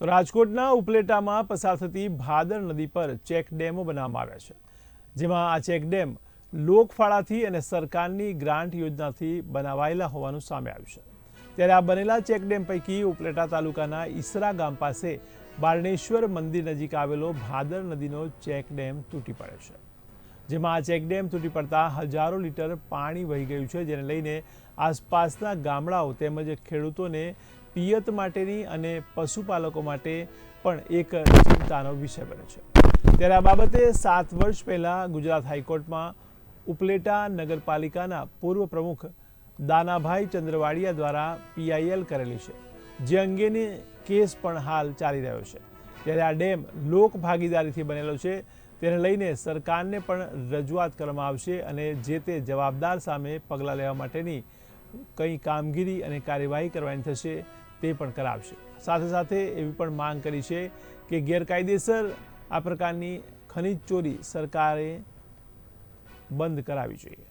તો રાજકોટના ઉપલેટામાં પસાર થતી ભાદર નદી પર ચેક ડેમો બનાવવામાં આવ્યા છે, જેમાં આ ચેક ડેમ લોકફાળાથી અને સરકારની ગ્રાન્ટ યોજનાથી બનાવાયેલા હોવાનું સામે આવ્યું છે. ત્યારે આ બનેલા ચેક ડેમ પૈકી ઉપલેટા તાલુકાના ઈસરા ગામ પાસે બારણેશ્વર મંદિર નજીક આવેલો ભાદર નદીનો ચેક ડેમ તૂટી પડ્યો છે. જેમાં આ ચેકડેમ તૂટી પડતા હજારો લીટર પાણી વહી ગયું છે, જેને લઈને આસપાસના ગામડાઓ તેમજ ખેડૂતોને પિયત માટેની અને પશુપાલકો માટે પણ એક ચિંતાનો વિષય બન્યો છે. ત્યારે આ બાબતે સાત વર્ષ પહેલાં ગુજરાત હાઈકોર્ટમાં ઉપલેટા નગરપાલિકાના પૂર્વ પ્રમુખ દાનાભાઈ ચંદ્રવાડિયા દ્વારા પીઆઈએલ કરેલી છે. જે અંગેની કેસ પણ હાલ ચાલી રહ્યો છે. ત્યારે આ ડેમ લોક ભાગીદારીથી બનેલો છે. તેને લઈને સરકારને પણ રજૂઆત કરવામાં આવશે અને જે તે જવાબદાર સામે પગલાં લેવા માટેની કંઈ કામગીરી અને કાર્યવાહી કરવાની થશે તે પણ કરાવશે. સાથે સાથે એવી પણ માંગ કરી છે કે ગેરકાયદેસર આ પ્રકારની ખનિજ ચોરી સરકારે બંધ કરાવી જોઈએ.